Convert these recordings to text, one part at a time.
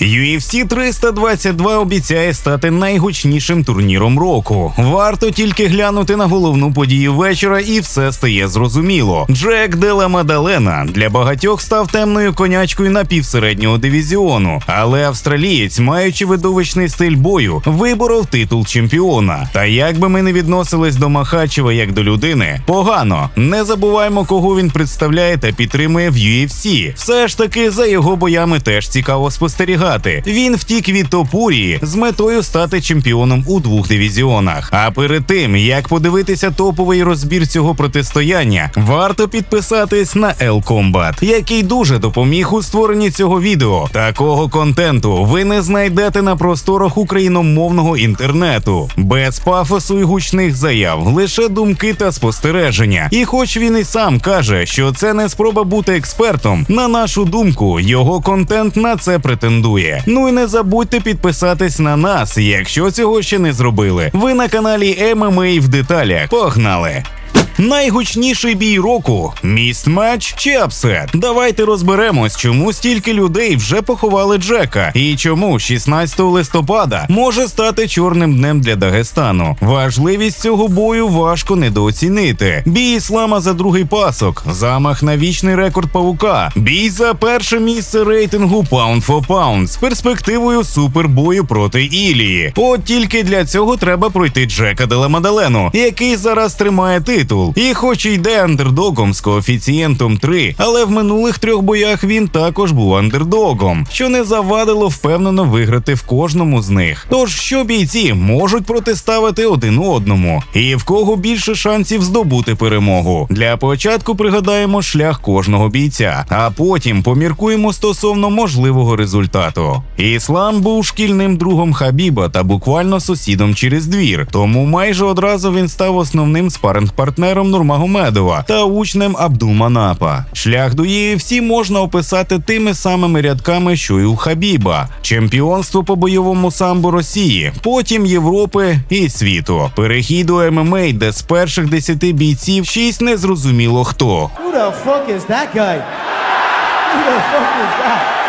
UFC 322 обіцяє стати найгучнішим турніром року. Варто тільки глянути на головну подію вечора, і все стає зрозуміло. Джек Дела Мадалена для багатьох став темною конячкою напівсереднього дивізіону, але австралієць, маючи видовищний стиль бою, виборов титул чемпіона. Та як би ми не відносились до Махачева як до людини, погано. Не забуваємо, кого він представляє та підтримує в UFC. Все ж таки за його боями теж цікаво спостерігати. Він втік від Топурії з метою стати чемпіоном у двох дивізіонах. А перед тим як подивитися топовий розбір цього протистояння, варто підписатись на El Combat, який дуже допоміг у створенні цього відео. Такого контенту ви не знайдете на просторах україномовного інтернету, без пафосу і гучних заяв, лише думки та спостереження. І хоч він і сам каже, що це не спроба бути експертом, на нашу думку, його контент на це претендує. Ну і не забудьте підписатись на нас, якщо цього ще не зробили. Ви на каналі ММА в деталях. Погнали! Найгучніший бій року міст матч чи апсет. Давайте розберемось, чому стільки людей вже поховали Джека, і чому 16 листопада може стати чорним днем для Дагестану. Важливість цього бою важко недооцінити. Бій іслама за другий пасок, замах на вічний рекорд павука, бій за перше місце рейтингу Pound for Pound з перспективою супербою проти Ілії. От тільки для цього треба пройти Джека Деламадалену, який зараз тримає титул. І хоч і йде андердогом з коефіцієнтом 3, але в минулих трьох боях він також був андердогом, що не завадило впевнено виграти в кожному з них. Тож що бійці можуть протиставити один одному, і в кого більше шансів здобути перемогу. Для початку пригадаємо шлях кожного бійця, а потім поміркуємо стосовно можливого результату. Іслам був шкільним другом Хабіба та буквально сусідом через двір, тому майже одразу він став основним спаринг-партнером Нурмагомедова та учнем Абдулманапа. Шлях до UFC можна описати тими самими рядками, що й у Хабіба: чемпіонство по бойовому самбо Росії, потім Європи і світу. Перехід до ММА, де з перших десяти бійців шість незрозуміло хто. Who the fuck is that guy? Who the fuck is that?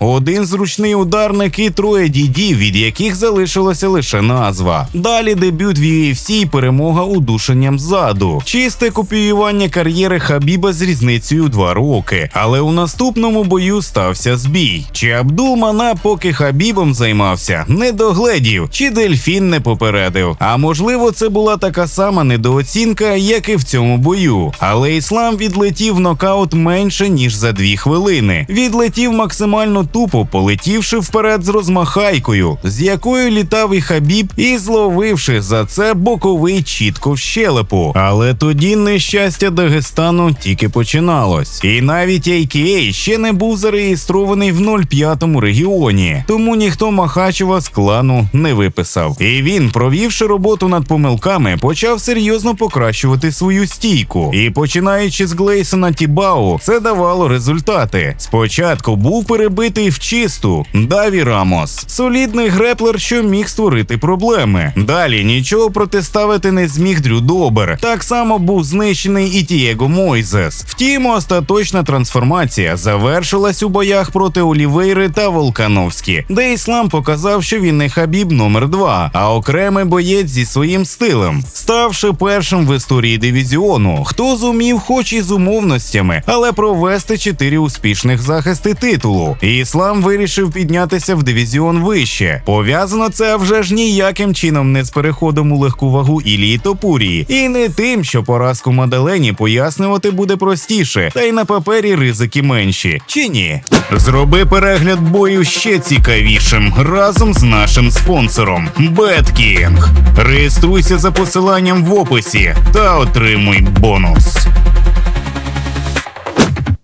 Один зручний ударник і троє дідів, від яких залишилася лише назва. Далі дебют в UFC і перемога удушенням ззаду. Чисте копіювання кар'єри Хабіба з різницею два роки. Але у наступному бою стався збій. Чи Абдул Мана, поки Хабібом займався, не догледів, чи дельфін не попередив. А можливо, це була така сама недооцінка, як і в цьому бою. Але іслам відлетів нокаут менше ніж за дві хвилини. Відлетів максимально тупо полетівши вперед з розмахайкою, з якою літав і Хабіб, і зловивши за це боковий чітко в щелепу. Але тоді нещастя Дагестану тільки починалось. І навіть AKA ще не був зареєстрований в 05-му регіоні, тому ніхто Махачева з клану не виписав. І він, провівши роботу над помилками, почав серйозно покращувати свою стійку. І починаючи з Глейсона Тібау, це давало результати. Спочатку був перебитий в чисту Даві Рамос, солідний греплер, що міг створити проблеми. Далі нічого протиставити не зміг Дрю Добер. Так само був знищений і Тієго Мойзес. Втім, остаточна трансформація завершилась у боях проти Олівейри та Волкановські, де іслам показав, що він не Хабіб номер 2 а окремий боєць зі своїм стилем, ставши першим в історії дивізіону, хто зумів, хоч і з умовностями, але провести чотири успішних захисти титулу. Іслам вирішив піднятися в дивізіон вище. Пов'язано це вже ж ніяким чином не з переходом у легку вагу Ілії Топурії, і не тим, що поразку Маделені пояснювати буде простіше, та й на папері ризики менші. Чи ні? Зроби перегляд бою ще цікавішим разом з нашим спонсором BetKing. Реєструйся за посиланням в описі та отримуй бонус.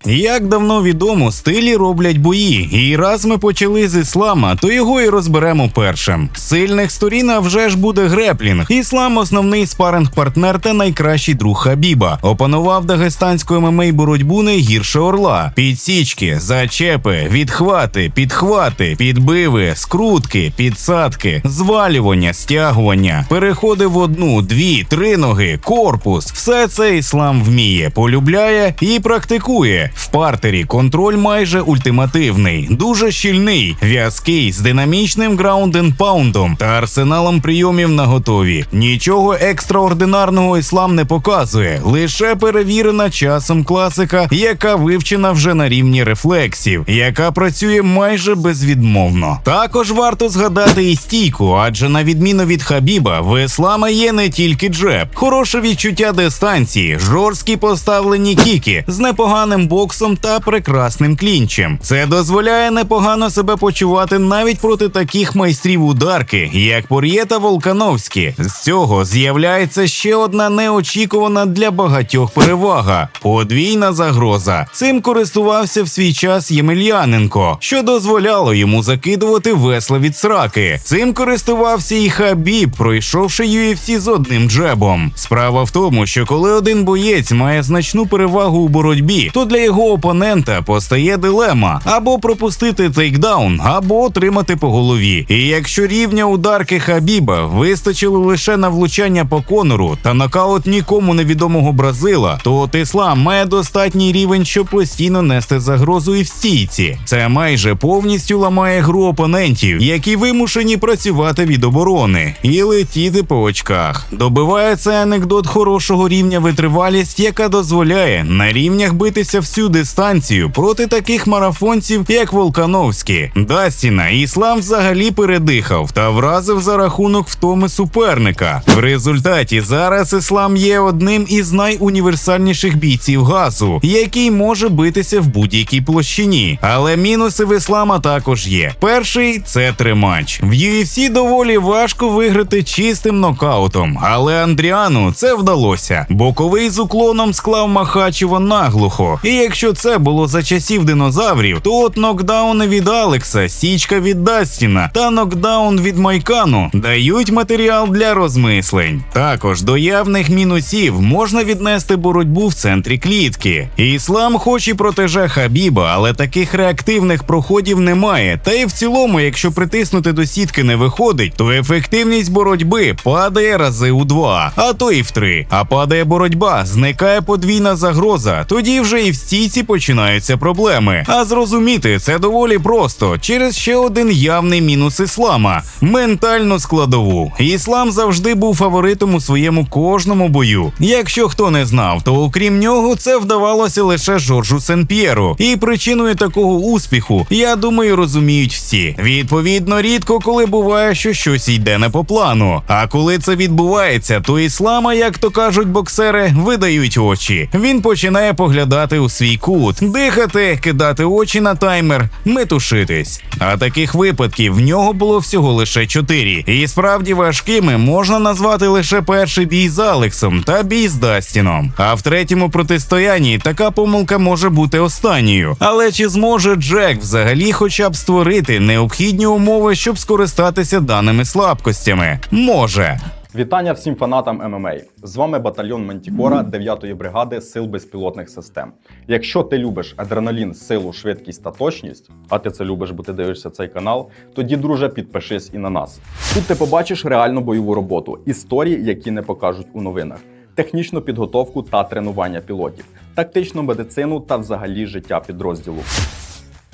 Як давно відомо, стилі роблять бої, і раз ми почали з іслама, то його і розберемо першим. З Сильних сторін вже ж буде греплінг. Іслам основний спаринг-партнер та найкращий друг Хабіба. Опанував дагестанську ММА боротьбу не гірше орла. Підсічки, зачепи, відхвати, підхвати, підбиви, скрутки, підсадки, звалювання, стягування, переходи в одну, дві, три ноги, корпус. Все це іслам вміє, полюбляє і практикує. В партері контроль майже ультимативний, дуже щільний, в'язкий з динамічним граунд паундом та арсеналом прийомів на готові. Нічого екстраординарного іслам не показує, лише перевірена часом класика, яка вивчена вже на рівні рефлексів, яка працює майже безвідмовно. Також варто згадати і стійку, адже на відміну від Хабіба, в іслама є не тільки джеб, хороше відчуття дистанції, жорсткі поставлені кіки з непоганим боксом та прекрасним клінчем. Це дозволяє непогано себе почувати навіть проти таких майстрів ударки, як Пор'є та Волкановські. З цього з'являється ще одна неочікувана для багатьох перевага подвійна загроза. Цим користувався в свій час Ємельяненко, що дозволяло йому закидувати весла від сраки. Цим користувався і Хабіб, пройшовши UFC з одним джебом. Справа в тому, що коли один боєць має значну перевагу у боротьбі, то для його опонента постає дилема або пропустити тейкдаун, або отримати по голові. І якщо рівня ударки Хабіба вистачило лише на влучання по конору та нокаут нікому невідомого Бразила, то от іслам має достатній рівень, щоб постійно нести загрозу і в стійці. Це майже повністю ламає гру опонентів, які вимушені працювати від оборони і летіти по очках. Добиває цей анекдот хорошого рівня витривалість, яка дозволяє на рівнях битися всю дистанцію проти таких марафонців, як Волкановський. Дастіна іслам взагалі передихав та вразив за рахунок втоми суперника. В результаті зараз іслам є одним із найуніверсальніших бійців газу, який може битися в будь-якій площині. Але мінуси в іслама також є. Перший це тримач. В UFC доволі важко виграти чистим нокаутом, але Андріану це вдалося. Боковий з уклоном склав Махачева наглухо. І якщо це було за часів динозаврів, то от нокдауни від Алекса, січка від Дастіна та нокдаун від Майкану дають матеріал для розмислень. Також до явних мінусів можна віднести боротьбу в центрі клітки. Іслам хоч і протеже Хабіба, але таких реактивних проходів немає. Та і в цілому, якщо притиснути до сітки не виходить, то ефективність боротьби падає рази у два, а то і в три. А падає боротьба, зникає подвійна загроза. Тоді вже і в стійці починаються проблеми. А зрозуміти це доволі просто через ще один явний мінус іслама ментальну складову. Іслам завжди був фаворитом у своєму кожному бою. Якщо хто не знав, то окрім нього це вдавалося лише Жоржу Сен-П'єру. І причиною такого успіху, я думаю, розуміють всі. Відповідно, рідко коли буває, що щось йде не по плану. А коли це відбувається, то іслама, як то кажуть боксери, видають очі. Він починає поглядати у свій кут, дихати, кидати очі на таймер, метушитись. А таких випадків в нього було всього лише чотири. І справді важкими можна назвати лише перший бій з Алексом та бій з Дастіном. А в третьому протистоянні така помилка може бути останньою. Але чи зможе Джек взагалі хоча б створити необхідні умови, щоб скористатися даними слабкостями? Може. Вітання всім фанатам ММА. З вами батальйон Мантікора 9-ї бригади сил безпілотних систем. Якщо ти любиш адреналін, силу, швидкість та точність, а ти це любиш, бо ти дивишся цей канал, тоді, друже, підпишись і на нас. Тут ти побачиш реальну бойову роботу, історії, які не покажуть у новинах, технічну підготовку та тренування пілотів, тактичну медицину та взагалі життя підрозділу.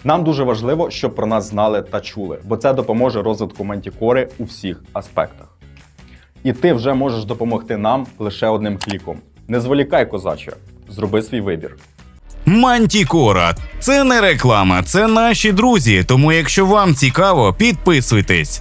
Нам дуже важливо, щоб про нас знали та чули, бо це допоможе розвитку мантікори у всіх аспектах. І ти вже можеш допомогти нам лише одним кліком. Не зволікай, козаче, зроби свій вибір. Мантікора. Це не реклама, це наші друзі. Тому, якщо вам цікаво, підписуйтесь.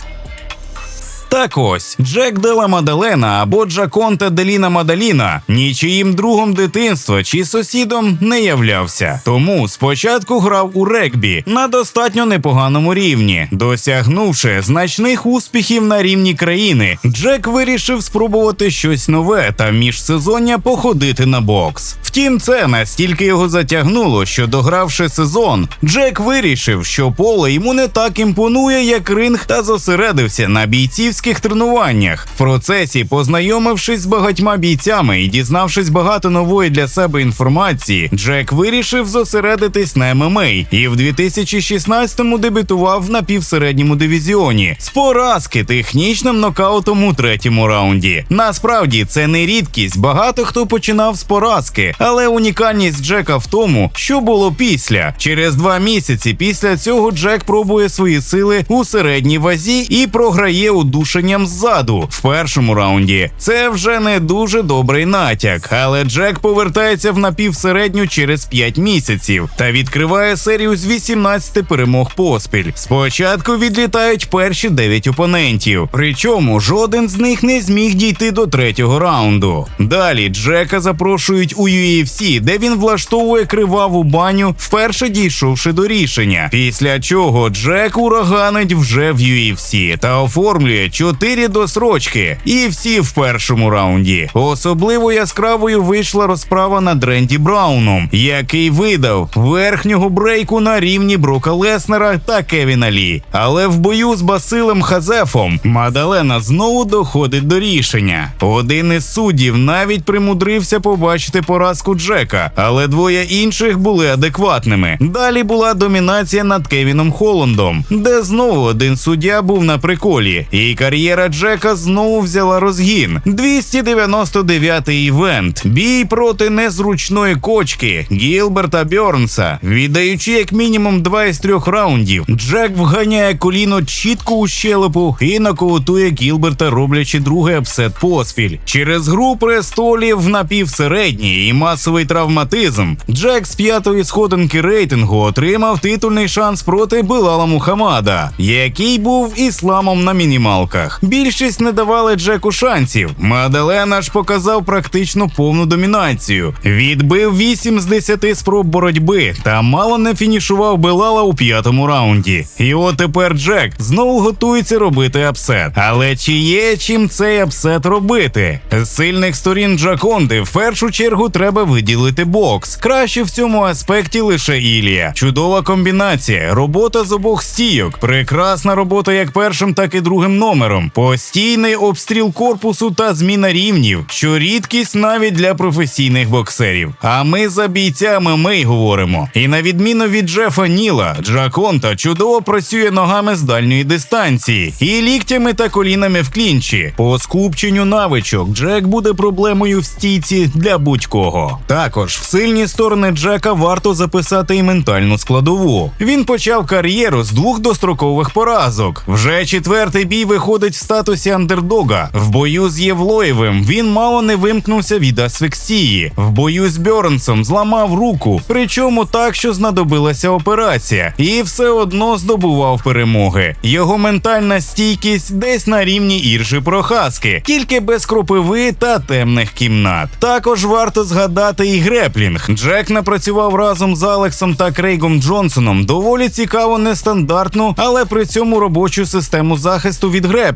Так ось Джек Дела Мадалена або Джаконта Деліна Мадаліна нічиїм другом дитинства чи сусідом не являвся. Тому спочатку грав у регбі на достатньо непоганому рівні. Досягнувши значних успіхів на рівні країни, Джек вирішив спробувати щось нове та міжсезоння походити на бокс. Втім, це настільки його затягнуло, що догравши сезон, Джек вирішив, що поле йому не так імпонує, як ринг, та зосередився на бійцівській любительських тренуваннях. В процесі, познайомившись з багатьма бійцями і дізнавшись багато нової для себе інформації, Джек вирішив зосередитись на ММА і в 2016-му дебютував в напівсередньому дивізіоні з поразки технічним нокаутом у третьому раунді. Насправді це не рідкість. Багато хто починав з поразки, але унікальність Джека в тому, що було після. Через два місяці після цього Джек пробує свої сили у середній вазі і програє удушенням ззаду в першому раунді. Це вже не дуже добрий натяк, але Джек повертається в напівсередню через 5 місяців та відкриває серію з 18 перемог поспіль. Спочатку відлітають перші 9 опонентів, причому жоден з них не зміг дійти до третього раунду. Далі Джека запрошують у UFC, де він влаштовує криваву баню, вперше дійшовши до рішення. Після чого Джек ураганить вже в UFC та оформлює 4 досрочки. І всі в першому раунді. Особливо яскравою вийшла розправа над Ренді Брауном, який видав верхнього брейку на рівні Брока Леснера та Кевіна Лі. Але в бою з Басилем Хазефом Мадалена знову доходить до рішення. Один із суддів навіть примудрився побачити поразку Джека, але двоє інших були адекватними. Далі була домінація над Кевіном Холландом, де знову один суддя був на приколі, і кар'єра Джека знову взяла розгін. 299-й івент. Бій проти незручної кочки Гілберта Бьорнса. Віддаючи як мінімум два із трьох раундів, Джек вганяє коліно чітко у щелепу і нокаутує Гілберта, роблячи другий апсет поспіль. Через гру престолів напівсередній і масовий травматизм. Джек з п'ятої сходинки рейтингу отримав титульний шанс проти Билала Мухаммада, який був ісламом на мінімалках. Більшість не давали Джеку шансів. Маделена ж показав практично повну домінацію. Відбив 8 з 10 спроб боротьби та мало не фінішував Белала у п'ятому раунді. І от тепер Джек знову готується робити апсет. Але чи є чим цей апсет робити? З сильних сторін Джаконди в першу чергу треба виділити бокс. Краще в цьому аспекті лише Ілія. Чудова комбінація, робота з обох стійок, прекрасна робота як першим, так і другим номером, постійний обстріл корпусу та зміна рівнів, що рідкість навіть для професійних боксерів. А ми за бійцями ми й говоримо. І на відміну від Джефа Ніла, Джаконта чудово працює ногами з дальньої дистанції і ліктями та колінами в клінчі. По скупченню навичок Джек буде проблемою в стійці для будь-кого. Також в сильні сторони Джека варто записати і ментальну складову. Він почав кар'єру з двох дострокових поразок. Вже четвертий бій виходить в статусі андердога. В бою з Євлоєвим він мало не вимкнувся від асфіксії. В бою з Бьорнсом зламав руку, причому так, що знадобилася операція, і все одно здобував перемоги. Його ментальна стійкість десь на рівні Іржи Прохаски, тільки без кропиви та темних кімнат. Також варто згадати і греплінг. Джек напрацював разом з Алексом та Крейгом Джонсоном доволі цікаво нестандартну, але при цьому робочу систему захисту від греплінгу,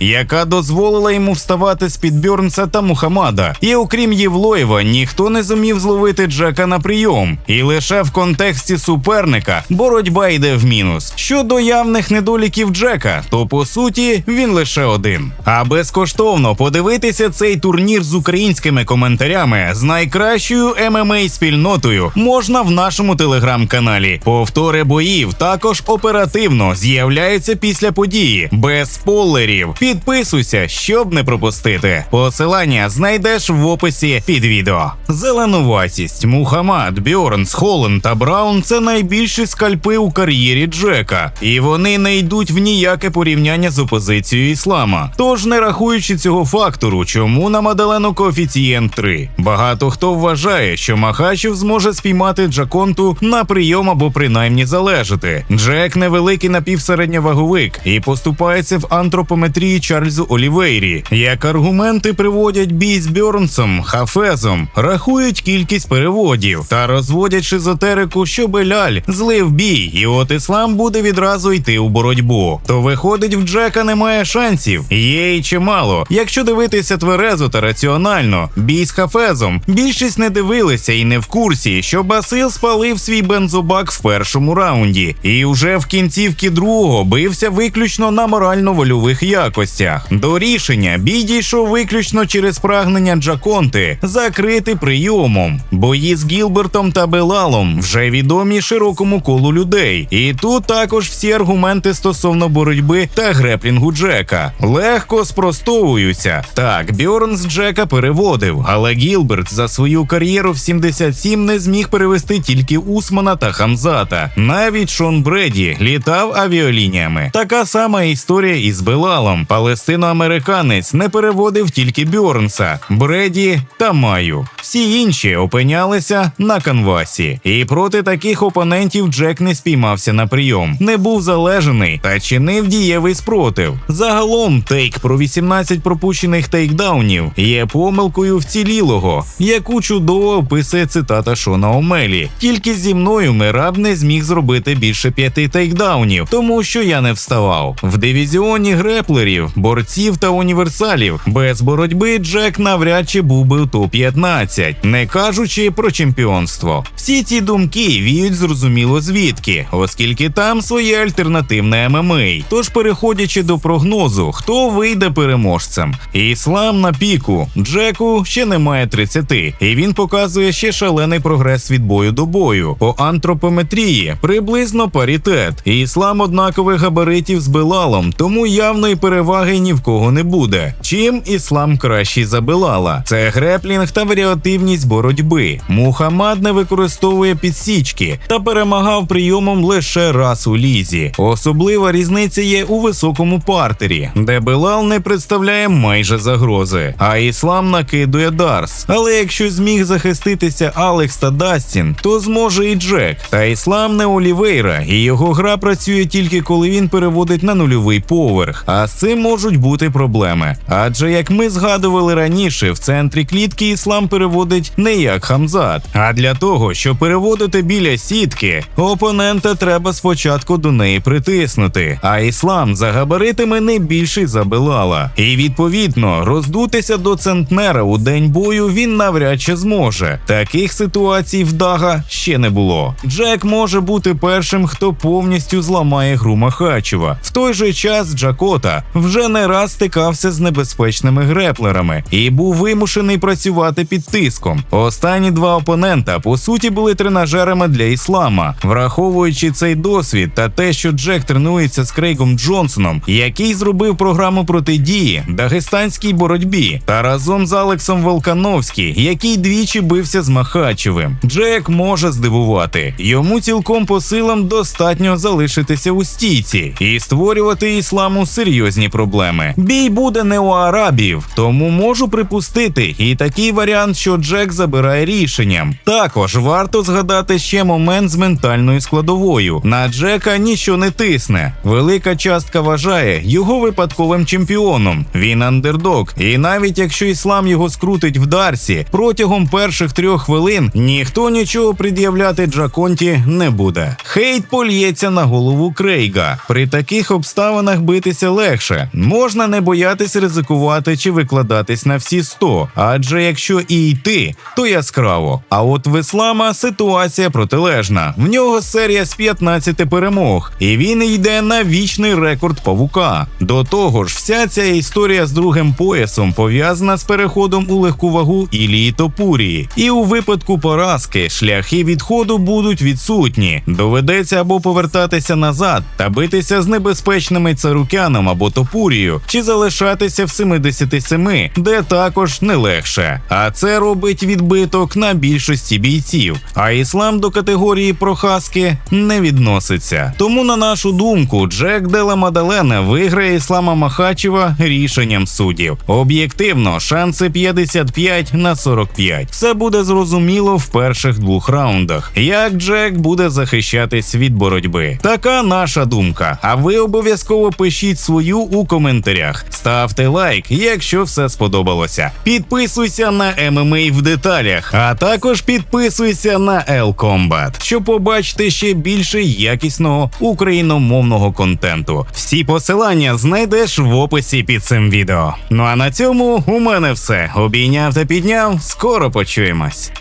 яка дозволила йому вставати з під Бьорнса та Мухаммада. І окрім Євлоєва, ніхто не зумів зловити Джека на прийом. І лише в контексті суперника боротьба йде в мінус. Щодо явних недоліків Джека, то по суті він лише один. А безкоштовно подивитися цей турнір з українськими коментарями з найкращою ММА спільнотою можна в нашому телеграм-каналі. Повтори боїв також оперативно з'являються після події, без спойлерів. Підписуйся, щоб не пропустити. Посилання знайдеш в описі під відео. Зеленуватість, Мухаммад, Бьорнс, Холланд та Браун це найбільші скальпи у кар'єрі Джека, і вони не йдуть в ніяке порівняння з опозицією іслама. Тож, не рахуючи цього фактору, чому на Мадалену коефіцієнт 3. Багато хто вважає, що Махачев зможе спіймати Джаконту на прийом або принаймні залежати. Джек невеликий напівсередньоваговик і поступається в антропометрії Чарльзу Олівейрі. Як аргументи приводять бій з Бьорнсом, Хафезом, рахують кількість переводів та розводять шизотерику, що Беляль злив бій, і от іслам буде відразу йти у боротьбу. То виходить, в Джека немає шансів. Є й чимало. Якщо дивитися тверезо та раціонально, бій з Хафезом більшість не дивилися і не в курсі, що Басил спалив свій бензобак в першому раунді, і вже в кінцівці другого бився виключно на морально-вольову бойових якостях. До рішення бій дійшов виключно через прагнення Джаконти закрити прийомом. Бої з Гілбертом та Белалом вже відомі широкому колу людей. І тут також всі аргументи стосовно боротьби та греплінгу Джека легко спростовуються. Так, Бьорнс Джека переводив, але Гілберт за свою кар'єру в 77 не зміг перевести тільки Усмана та Хамзата. Навіть Шон Бреді літав авіалініями. Така сама історія із Белалом. Палестиноамериканець не переводив тільки Бьорнса, Бреді та Маю. Всі інші опинялися на канвасі. І проти таких опонентів Джек не спіймався на прийом, не був залежений та чинив дієвий спротив. Загалом тейк про 18 пропущених тейкдаунів є помилкою вцілілого, яку чудово описує цитата Шона Омелі. Тільки зі мною Мераб не зміг зробити більше п'яти тейкдаунів, тому що я не вставав. В дивізіоні греплерів, борців та універсалів без боротьби Джек навряд чи був би у топ-15, не кажучи про чемпіонство. Всі ці думки віють зрозуміло звідки, оскільки там своє альтернативне ММА. Тож, переходячи до прогнозу, хто вийде переможцем? Іслам на піку. Джеку ще немає 30, і він показує ще шалений прогрес від бою до бою. По антропометрії приблизно паритет. Іслам однакових габаритів з Белалом, тому явної переваги ні в кого не буде. Чим іслам кращий за Белала? Це греплінг та варіативність боротьби. Мухаммад не використовує підсічки та перемагав прийомом лише раз у лізі. Особлива різниця є у високому партері, де Белал не представляє майже загрози, а іслам накидує Дарс. Але якщо зміг захиститися Алекс та Дастін, то зможе і Джек. Та іслам не Олівейра, і його гра працює тільки коли він переводить на нульовий поверх. А з цим можуть бути проблеми. Адже як ми згадували раніше, в центрі клітки іслам переводить не як Хамзат. А для того, щоб переводити біля сітки, опонента треба спочатку до неї притиснути. А іслам за габаритами не більший за Белала. І відповідно роздутися до центнера у день бою він навряд чи зможе. Таких ситуацій в Дага ще не було. Джек може бути першим, хто повністю зламає гру Махачева. В той же час Джакота вже не раз стикався з небезпечними греплерами і був вимушений працювати під тиском. Останні два опонента по суті були тренажерами для іслама, враховуючи цей досвід та те, що Джек тренується з Крейгом Джонсоном, який зробив програму протидії дагестанській боротьбі, та разом з Алексом Волкановським, який двічі бився з Махачевим. Джек може здивувати. Йому цілком по силам достатньо залишитися у стійці і створювати ісламу серйозні проблеми. Бій буде не у арабів, тому можу припустити і такий варіант, що Джек забирає рішенням. Також варто згадати ще момент з ментальною складовою. На Джека нічого не тисне. Велика частка вважає його випадковим чемпіоном. Він андердог. І навіть якщо іслам його скрутить в Дарсі, протягом перших трьох хвилин ніхто нічого пред'являти Джаконті не буде. Хейт польється на голову Крейга. При таких обставинах битися легше. Можна не боятись ризикувати чи викладатись на всі 100, адже якщо і йти, то яскраво. А от в іслама ситуація протилежна. В нього серія з 15 перемог, і він йде на вічний рекорд павука. До того ж, вся ця історія з другим поясом пов'язана з переходом у легку вагу Ілії Топурії. І у випадку поразки шляхи відходу будуть відсутні. Доведеться або повертатися назад та битися з небезпечними царукяном або топурією, чи залишатися в 77, де також не легше. А це робить відбиток на більшості бійців. А іслам до категорії прохаски не відноситься. Тому, на нашу думку, Джек Дела Мадалена виграє іслама Махачева рішенням суддів. Об'єктивно, шанси 55 на 45. Все буде зрозуміло в перших двох раундах. Як Джек буде захищатись від боротьби? Така наша думка. А ви обов'язково пишіть свою у коментарях. Ставте лайк, якщо все сподобалося. Підписуйся на ММА в деталях, а також підписуйся на L Combat, щоб побачити ще більше якісного україномовного контенту. Всі посилання знайдеш в описі під цим відео. Ну а на цьому у мене все. Обійняв та підняв. Скоро почуємось.